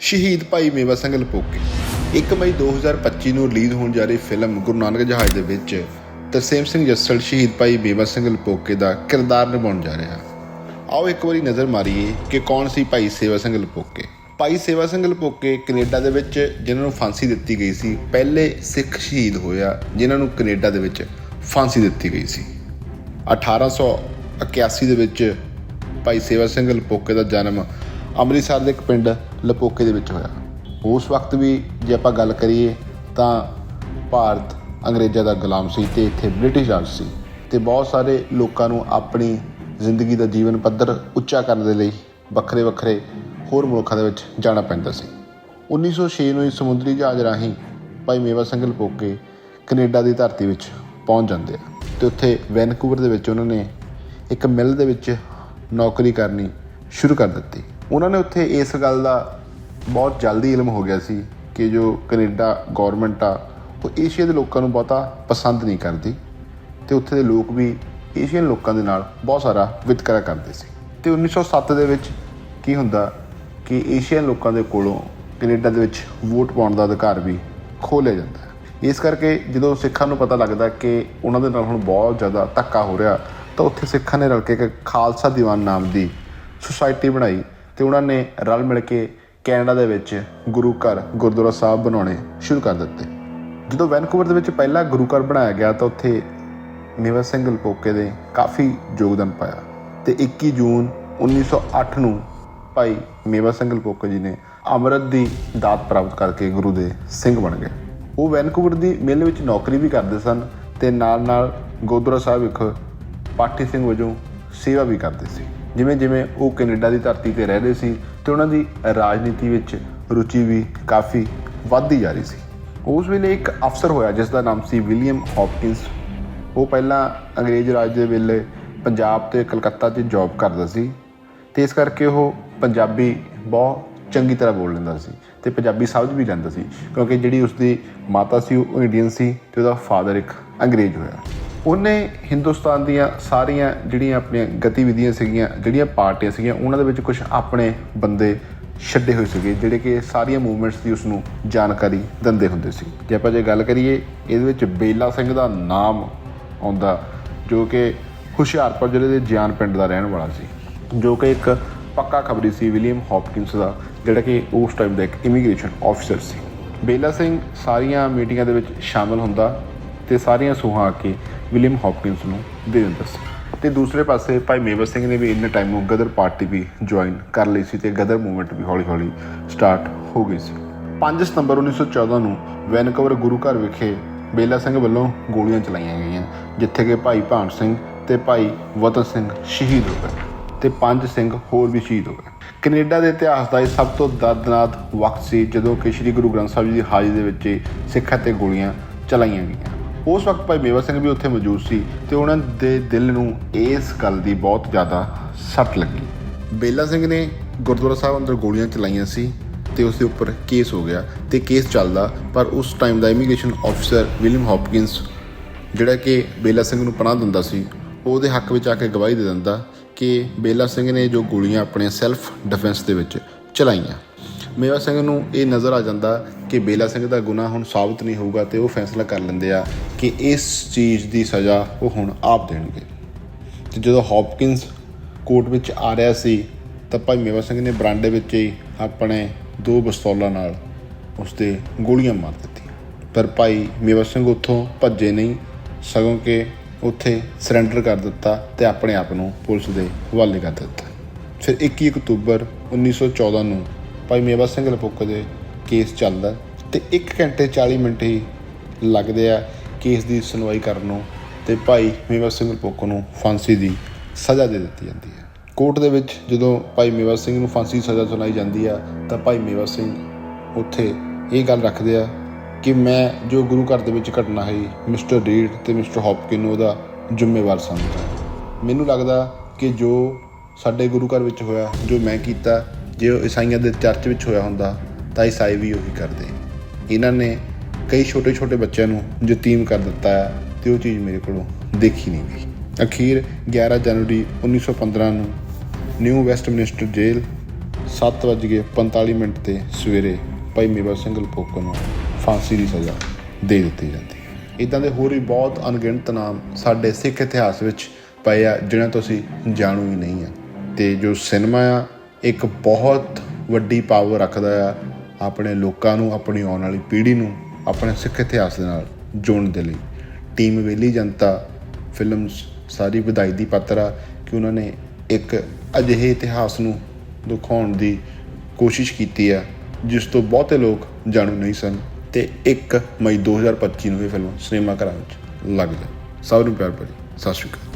ਸ਼ਹੀਦ ਭਾਈ ਮੇਵਾ ਸਿੰਘ ਲਪੋਕੇ। 1 ਮਈ 2025 ਨੂੰ ਰਿਲੀਜ਼ ਹੋਣ ਜਾ ਰਹੀ ਫਿਲਮ ਗੁਰੂ ਨਾਨਕ ਜਹਾਜ਼ ਦੇ ਵਿੱਚ ਤਰਸੇਮ ਸਿੰਘ ਜੱਸਲ ਸ਼ਹੀਦ ਭਾਈ ਮੇਵਾ ਸਿੰਘ ਲਪੋਕੇ ਦਾ ਕਿਰਦਾਰ ਨਿਭਾਉਣ ਜਾ ਰਿਹਾ। ਆਓ ਇੱਕ ਵਾਰੀ ਨਜ਼ਰ ਮਾਰੀਏ ਕਿ ਕੌਣ ਸੀ ਭਾਈ ਸੇਵਾ ਸਿੰਘ ਲਪੋਕੇ। ਭਾਈ ਸੇਵਾ ਸਿੰਘ ਲਪੋਕੇ ਕੈਨੇਡਾ ਦੇ ਵਿੱਚ, ਜਿਨ੍ਹਾਂ ਨੂੰ ਫਾਂਸੀ ਦਿੱਤੀ ਗਈ ਸੀ, ਪਹਿਲੇ ਸਿੱਖ ਸ਼ਹੀਦ ਹੋਇਆ, ਜਿਨ੍ਹਾਂ ਨੂੰ ਕੈਨੇਡਾ ਦੇ ਵਿੱਚ ਫਾਂਸੀ ਦਿੱਤੀ ਗਈ ਸੀ। 1881 ਦੇ ਵਿੱਚ ਭਾਈ ਸੇਵਾ ਸਿੰਘ ਲਪੋਕੇ ਦਾ ਜਨਮ ਅੰਮ੍ਰਿਤਸਰ ਦੇ ਇੱਕ ਪਿੰਡ ਲਪੋਕੇ ਦੇ ਵਿੱਚ ਹੋਇਆ। ਉਸ ਵਕਤ ਵੀ ਜੇ ਆਪਾਂ ਗੱਲ ਕਰੀਏ ਤਾਂ ਭਾਰਤ ਅੰਗਰੇਜ਼ਾਂ ਦਾ ਗੁਲਾਮ ਸੀ ਤੇ ਇੱਥੇ ਬ੍ਰਿਟਿਸ਼ ਰਾਜ ਸੀ ਤੇ ਬਹੁਤ ਸਾਰੇ ਲੋਕਾਂ ਨੂੰ ਆਪਣੀ ਜ਼ਿੰਦਗੀ ਦਾ ਜੀਵਨ ਪੱਧਰ ਉੱਚਾ ਕਰਨ ਦੇ ਲਈ ਵੱਖਰੇ ਵੱਖਰੇ ਹੋਰ ਮੁਲਕਾਂ ਦੇ ਵਿੱਚ ਜਾਣਾ ਪੈਂਦਾ ਸੀ। 1906 ਨੂੰ ਇਸ ਸਮੁੰਦਰੀ ਜਹਾਜ਼ ਰਾਹੀਂ ਭਾਈ ਮੇਵਾ ਸਿੰਘ ਲਪੋਕੇ ਕੈਨੇਡਾ ਦੀ ਧਰਤੀ ਵਿੱਚ ਪਹੁੰਚ ਜਾਂਦੇ ਆ ਤੇ ਉੱਥੇ ਵੈਨਕੂਵਰ ਦੇ ਵਿੱਚ ਉਹਨਾਂ ਨੇ ਇੱਕ ਮਿਲ ਦੇ ਵਿੱਚ ਨੌਕਰੀ ਕਰਨੀ ਸ਼ੁਰੂ ਕਰ ਦਿੱਤੀ। ਉਹਨਾਂ ਨੇ ਉੱਥੇ ਇਸ ਗੱਲ ਦਾ ਬਹੁਤ ਜਲਦੀ ਇਲਮ ਹੋ ਗਿਆ ਸੀ ਕਿ ਜੋ ਕੈਨੇਡਾ ਗਵਰਨਮੈਂਟ ਆ, ਉਹ ਏਸ਼ੀਆ ਦੇ ਲੋਕਾਂ ਨੂੰ ਬਹੁਤਾ ਪਸੰਦ ਨਹੀਂ ਕਰਦੀ ਤੇ ਉੱਥੇ ਦੇ ਲੋਕ ਵੀ ਏਸ਼ੀਅਨ ਲੋਕਾਂ ਦੇ ਨਾਲ ਬਹੁਤ ਸਾਰਾ ਵਿਤਕਰਾ ਕਰਦੇ ਸੀ। ਤੇ 1907 ਦੇ ਵਿੱਚ ਕੀ ਹੁੰਦਾ ਕਿ ਏਸ਼ੀਅਨ ਲੋਕਾਂ ਦੇ ਕੋਲੋਂ ਕੈਨੇਡਾ ਦੇ ਵਿੱਚ ਵੋਟ ਪਾਉਣ ਦਾ ਅਧਿਕਾਰ ਵੀ ਖੋਹ ਲਿਆ ਜਾਂਦਾ ਇਸ ਕਰਕੇ ਜਦੋਂ ਸਿੱਖਾਂ ਨੂੰ ਪਤਾ ਲੱਗਦਾ ਕਿ ਉਹਨਾਂ ਦੇ ਨਾਲ ਹੁਣ ਬਹੁਤ ਜ਼ਿਆਦਾ ਧੱਕਾ ਹੋ ਰਿਹਾ, ਤਾਂ ਉੱਥੇ ਸਿੱਖਾਂ ਨੇ ਰਲ ਕੇ ਇੱਕ ਖਾਲਸਾ ਦੀਵਾਨ ਨਾਮ ਦੀ ਸੁਸਾਇਟੀ ਬਣਾਈ ਤੇ ਉਹਨਾਂ ਨੇ ਰਲ ਮਿਲ ਕੇ ਕੈਨੇਡਾ ਦੇ ਵਿੱਚ ਗੁਰੂ ਘਰ ਗੁਰਦੁਆਰਾ ਸਾਹਿਬ ਬਣਾਉਣੇ ਸ਼ੁਰੂ ਕਰ ਦਿੱਤੇ। ਜਦੋਂ ਵੈਨਕੂਵਰ ਦੇ ਵਿੱਚ ਪਹਿਲਾ ਗੁਰੂ ਘਰ ਬਣਾਇਆ ਗਿਆ ਤਾਂ ਉੱਥੇ ਮੇਵਾ ਸਿੰਘ ਲਪੋਕੇ ਦੇ ਕਾਫੀ ਯੋਗਦਾਨ ਪਾਇਆ ਤੇ 21 ਜੂਨ 1908 ਨੂੰ ਭਾਈ ਮੇਵਾ ਸਿੰਘ ਲਪੋਕੇ ਜੀ ਨੇ ਅੰਮ੍ਰਿਤ ਦੀ ਦਾਤ ਪ੍ਰਾਪਤ ਕਰਕੇ ਗੁਰੂ ਦੇ ਸਿੰਘ ਬਣ ਗਏ। ਉਹ ਵੈਨਕੂਵਰ ਦੀ ਮਿਲ ਵਿੱਚ ਨੌਕਰੀ ਵੀ ਕਰਦੇ ਸਨ ਤੇ ਨਾਲ-ਨਾਲ ਗੁਰਦੁਆਰਾ ਸਾਹਿਬ ਇੱਕ ਪਾਠੀ ਸਿੰਘ ਵਜੋਂ ਸੇਵਾ ਵੀ ਕਰਦੇ ਸੀ। ਜਿਵੇਂ ਜਿਵੇਂ ਉਹ ਕੈਨੇਡਾ ਦੀ ਧਰਤੀ ਤੇ ਰਹਿ ਰਹੇ ਸੀ ਤੇ ਉਹਨਾਂ ਦੀ ਰਾਜਨੀਤੀ ਵਿੱਚ ਰੁਚੀ ਵੀ ਕਾਫੀ ਵੱਧਦੀ ਜਾ ਰਹੀ ਸੀ। ਉਸ ਵੇਲੇ ਇੱਕ ਅਫਸਰ ਹੋਇਆ ਜਿਸ ਦਾ ਨਾਮ ਸੀ ਵਿਲੀਅਮ ਹੌਪਕਿੰਸ। ਉਹ ਪਹਿਲਾਂ ਅੰਗਰੇਜ਼ ਰਾਜ ਦੇ ਵੇਲੇ ਪੰਜਾਬ ਤੇ ਕਲਕੱਤਾ 'ਚ ਜੌਬ ਕਰਦਾ ਸੀ ਤੇ ਇਸ ਕਰਕੇ ਉਹ ਪੰਜਾਬੀ ਬਹੁਤ ਚੰਗੀ ਤਰ੍ਹਾਂ ਬੋਲ ਲੈਂਦਾ ਸੀ ਤੇ ਪੰਜਾਬੀ ਸਮਝ ਵੀ ਲੈਂਦਾ ਸੀ ਕਿਉਂਕਿ ਜਿਹੜੀ ਉਸਦੀ ਮਾਤਾ ਸੀ ਉਹ ਇੰਡੀਅਨ ਸੀ ਤੇ ਉਹਦਾ ਫਾਦਰ ਇੱਕ ਅੰਗਰੇਜ਼ ਹੋਇਆ। ਉਹਨੇ ਹਿੰਦੁਸਤਾਨ ਦੀਆਂ ਸਾਰੀਆਂ ਜਿਹੜੀਆਂ ਆਪਣੀਆਂ ਗਤੀਵਿਧੀਆਂ ਸੀਗੀਆਂ, ਜਿਹੜੀਆਂ ਪਾਰਟੀਆਂ ਸੀਗੀਆਂ, ਉਹਨਾਂ ਦੇ ਵਿੱਚ ਕੁਝ ਆਪਣੇ ਬੰਦੇ ਛੱਡੇ ਹੋਏ ਸੀਗੇ, ਜਿਹੜੇ ਕਿ ਸਾਰੀਆਂ ਮੂਵਮੈਂਟਸ ਦੀ ਉਸ ਨੂੰ ਜਾਣਕਾਰੀ ਦਿੰਦੇ ਹੁੰਦੇ ਸੀ। ਜੇ ਆਪਾਂ ਜੇ ਗੱਲ ਕਰੀਏ, ਇਹਦੇ ਵਿੱਚ ਬੇਲਾ ਸਿੰਘ ਦਾ ਨਾਮ ਆਉਂਦਾ, ਜੋ ਕਿ ਹੁਸ਼ਿਆਰਪੁਰ ਜ਼ਿਲ੍ਹੇ ਦੇ ਜਿਆਨ ਪਿੰਡ ਦਾ ਰਹਿਣ ਵਾਲਾ ਸੀ, ਜੋ ਕਿ ਇੱਕ ਪੱਕਾ ਖਬਰੀ ਸੀ, ਵਿਲੀਅਮ ਹੌਪਕਿੰਸ ਦਾ, ਜਿਹੜਾ ਕਿ ਉਸ ਟਾਈਮ ਦਾ ਇੱਕ ਇਮੀਗ੍ਰੇਸ਼ਨ ਆਫੀਸਰ ਸੀ। ਬੇਲਾ ਸਿੰਘ ਸਾਰੀਆਂ ਮੀਟਿੰਗਾਂ ਦੇ ਵਿੱਚ ਸ਼ਾਮਲ ਹੁੰਦਾ ਤੇ ਸਾਰੀਆਂ ਸੂਹਾਂ ਆ ਕੇ ਵਿਲੀਅਮ ਹੌਪਕਿੰਸ ਨੂੰ ਦੇ ਦਿੰਦਾ ਸੀ। ਤੇ ਦੂਸਰੇ ਪਾਸੇ ਭਾਈ ਮੇਵਾ ਸਿੰਘ ਨੇ ਵੀ ਇੰਨੇ ਟਾਈਮ ਨੂੰ ਗਦਰ ਪਾਰਟੀ ਵੀ ਜੁਆਇਨ ਕਰ ਲਈ ਸੀ ਤੇ ਗਦਰ ਮੂਵਮੈਂਟ ਵੀ ਹੌਲੀ-ਹੌਲੀ ਸਟਾਰਟ ਹੋ ਗਈ ਸੀ। 5 ਸਤੰਬਰ 1914 ਨੂੰ ਵੈਨਕੂਵਰ ਗੁਰੂ ਘਰ ਵਿਖੇ ਬੇਲਾ ਸਿੰਘ ਵੱਲੋਂ ਗੋਲੀਆਂ ਚਲਾਈਆਂ ਗਈਆਂ, ਜਿੱਥੇ ਕਿ ਭਾਈ ਭਾਨ ਸਿੰਘ ਤੇ ਭਾਈ ਵਤਨ ਸਿੰਘ ਸ਼ਹੀਦ ਹੋ ਗਏ ਤੇ ਪੰਜ ਸਿੰਘ ਹੋਰ ਵੀ ਸ਼ਹੀਦ ਹੋ ਗਏ। ਕੈਨੇਡਾ ਦੇ ਇਤਿਹਾਸ ਦਾ ਇਹ ਸਭ ਤੋਂ ਦਰਦਨਾਕ ਵਕਤ ਸੀ ਜਦੋਂ ਕਿ ਸ੍ਰੀ ਗੁਰੂ ਗ੍ਰੰਥ ਸਾਹਿਬ ਜੀ ਦੀ ਹਾਜ਼ਰੀ ਦੇ ਵਿੱਚ ਸਿੱਖਾਂ ਤੇ ਗੋਲੀਆਂ ਚਲਾਈਆਂ ਗਈਆਂ। ਉਸ ਵਕਤ ਭਾਈ ਮੇਵਾ ਸਿੰਘ ਵੀ ਉੱਥੇ ਮੌਜੂਦ ਸੀ ਤੇ ਉਹਨਾਂ ਦੇ ਦਿਲ ਨੂੰ ਇਸ ਗੱਲ ਦੀ ਬਹੁਤ ਜ਼ਿਆਦਾ ਸੱਟ ਲੱਗੀ। ਬੇਲਾ ਸਿੰਘ ਨੇ ਗੁਰਦੁਆਰਾ ਸਾਹਿਬ ਅੰਦਰ ਗੋਲੀਆਂ ਚਲਾਈਆਂ ਸੀ ਤੇ ਉਸ ਦੇ ਉੱਪਰ ਕੇਸ ਹੋ ਗਿਆ ਤੇ ਕੇਸ ਚੱਲਦਾ, ਪਰ ਉਸ ਟਾਈਮ ਦਾ ਇਮੀਗ੍ਰੇਸ਼ਨ ਆਫੀਸਰ ਵਿਲੀਅਮ ਹੌਪਕਿੰਸ ਜਿਹੜਾ ਕਿ ਬੇਲਾ ਸਿੰਘ ਨੂੰ ਪਨਾਹ ਦਿੰਦਾ ਸੀ, ਉਹਦੇ ਹੱਕ ਵਿੱਚ ਆ ਕੇ ਗਵਾਹੀ ਦੇ ਦਿੰਦਾ ਕਿ ਬੇਲਾ ਸਿੰਘ ਨੇ ਜੋ ਗੋਲੀਆਂ ਆਪਣੇ ਸੈਲਫ ਡਿਫੈਂਸ ਦੇ ਵਿੱਚ ਚਲਾਈਆਂ। ਮੇਵਾ ਸਿੰਘ ਨੂੰ ਇਹ ਨਜ਼ਰ ਆ ਜਾਂਦਾ ਕਿ ਬੇਲਾ ਸਿੰਘ ਦਾ ਗੁਨਾਹ ਹੁਣ ਸਾਬਤ ਨਹੀਂ ਹੋਊਗਾ ਤੇ ਉਹ ਫੈਸਲਾ ਕਰ ਲੈਂਦੇ ਆ ਕਿ ਇਸ ਚੀਜ਼ ਦੀ ਸਜ਼ਾ ਉਹ ਹੁਣ ਆਪ ਦੇਣਗੇ। ਤੇ ਜਦੋਂ ਹੌਪਕਿੰਸ ਕੋਰਟ ਵਿੱਚ ਆ ਰਿਹਾ ਸੀ, ਤਾਂ ਭਾਈ ਮੇਵਾ ਸਿੰਘ ਨੇ ਬਰਾਂਡੇ ਵਿੱਚ ਹੀ ਆਪਣੇ ਦੋ ਪਿਸਤੌਲਾਂ ਨਾਲ ਉਸ ਤੇ ਗੋਲੀਆਂ ਮਾਰ ਦਿੱਤੀਆਂ। ਪਰ ਭਾਈ ਮੇਵਾ ਸਿੰਘ ਉੱਥੋਂ ਭੱਜੇ ਨਹੀਂ, ਸਗੋਂ ਕਿ ਉੱਥੇ ਸਰੈਂਡਰ ਕਰ ਦਿੱਤਾ ਤੇ ਆਪਣੇ ਆਪ ਨੂੰ ਪੁਲਿਸ ਦੇ ਹਵਾਲੇ ਕਰ ਦਿੱਤਾ। ਫਿਰ 21 ਅਕਤੂਬਰ 1914 ਨੂੰ ਭਾਈ ਮੇਵਾ ਸਿੰਘ ਲਪੋਕ ਦੇ ਕੇਸ ਚੱਲਦਾ ਤੇ 1 ਘੰਟੇ 40 ਮਿੰਟ ਹੀ ਲੱਗਦੇ ਆ ਕੇਸ ਦੀ ਸੁਣਵਾਈ ਕਰਨ ਨੂੰ ਤੇ ਭਾਈ ਮੇਵਾ ਸਿੰਘ ਲਪੋਕ ਨੂੰ ਫਾਂਸੀ ਦੀ ਸਜ਼ਾ ਦੇ ਦਿੱਤੀ ਜਾਂਦੀ ਹੈ। ਕੋਰਟ ਦੇ ਵਿੱਚ ਜਦੋਂ ਭਾਈ ਮੇਵਾ ਸਿੰਘ ਨੂੰ ਫਾਂਸੀ ਦੀ ਸਜ਼ਾ ਸੁਣਾਈ ਜਾਂਦੀ ਆ, ਤਾਂ ਭਾਈ ਮੇਵਾ ਸਿੰਘ ਉੱਥੇ ਇਹ ਗੱਲ ਰੱਖਦੇ ਆ ਕਿ ਮੈਂ ਜੋ ਗੁਰੂ ਘਰ ਦੇ ਵਿੱਚ ਘਟਨਾ ਹੋਈ, ਮਿਸਟਰ ਰੀਡ ਤੇ ਮਿਸਟਰ ਹੌਪਕਿਨ ਨੂੰ ਉਹਦਾ ਜ਼ਿੰਮੇਵਾਰ ਸਮਝਦਾ। ਮੈਨੂੰ ਲੱਗਦਾ ਕਿ ਜੋ ਸਾਡੇ ਗੁਰੂ ਘਰ ਵਿੱਚ ਹੋਇਆ, ਜੋ ਮੈਂ ਕੀਤਾ ਜੇ ਉਹ ਈਸਾਈਆਂ ਦੇ ਚਰਚ ਵਿੱਚ ਹੋਇਆ ਹੁੰਦਾ, ਤਾਂ ਈਸਾਈ ਵੀ ਉਹੀ ਕਰਦੇ। ਇਹਨਾਂ ਨੇ ਕਈ ਛੋਟੇ ਛੋਟੇ ਬੱਚਿਆਂ ਨੂੰ ਯਤੀਮ ਕਰ ਦਿੱਤਾ ਹੈ ਤੇ ਉਹ ਚੀਜ਼ ਮੇਰੇ ਕੋਲੋਂ ਦੇਖੀ ਨਹੀਂ ਗਈ। ਅਖੀਰ 11 ਜਨਵਰੀ 1915 ਨੂੰ ਨਿਊ ਵੈਸਟ ਮਿਨਿਸਟਰ ਜੇਲ੍ਹ 7:45 ਮਿੰਟ ਤੇ ਸਵੇਰੇ ਭਾਈ ਮੇਵਾ ਸਿੰਘ ਲਪੋਕੋ ਨੂੰ ਫਾਂਸੀ ਦੀ ਸਜ਼ਾ ਦੇ ਦਿੱਤੀ ਜਾਂਦੀ ਹੈ। ਇਦਾਂ ਦੇ ਹੋਰ ਵੀ ਬਹੁਤ ਅਣਗਿਣਤ ਨਾਮ ਸਾਡੇ ਸਿੱਖ ਇਤਿਹਾਸ ਵਿੱਚ ਪਏ ਆ, ਜਿਨ੍ਹਾਂ ਤੋਂ ਅਸੀਂ ਜਾਣੂ ਹੀ ਨਹੀਂ ਆ। ਤੇ ਜੋ ਸਿਨੇਮਾ ਆ ਇੱਕ ਬਹੁਤ ਵੱਡੀ ਪਾਵਰ ਰੱਖਦਾ ਆ ਆਪਣੇ ਲੋਕਾਂ ਨੂੰ, ਆਪਣੀ ਆਉਣ ਵਾਲੀ ਪੀੜ੍ਹੀ ਨੂੰ, ਆਪਣੇ ਸਿੱਖ ਇਤਿਹਾਸ ਦੇ ਨਾਲ ਜੋੜਨ ਦੇ ਲਈ। ਟੀਮ ਵੇਲੀ ਜਨਤਾ ਫਿਲਮਸ ਸਾਰੀ ਵਧਾਈ ਦੀ ਪਾਤਰ ਆ ਕਿ ਉਹਨਾਂ ਨੇ ਇੱਕ ਅਜਿਹੇ ਇਤਿਹਾਸ ਨੂੰ ਦਿਖਾਉਣ ਦੀ ਕੋਸ਼ਿਸ਼ ਕੀਤੀ ਆ, ਜਿਸ ਤੋਂ ਬਹੁਤੇ ਲੋਕ ਜਾਣੂ ਨਹੀਂ ਸਨ ਤੇ 1 ਮਈ 2025 ਨੂੰ ਇਹ ਫਿਲਮ ਸਿਨੇਮਾ ਘਰਾਂ ਵਿੱਚ ਲੱਗ ਜਾਏ ਸਭ ਨੂੰ ਪਿਆਰ ਭਰੀ। ਸਤਿ ਸ਼੍ਰੀ ਅਕਾਲ।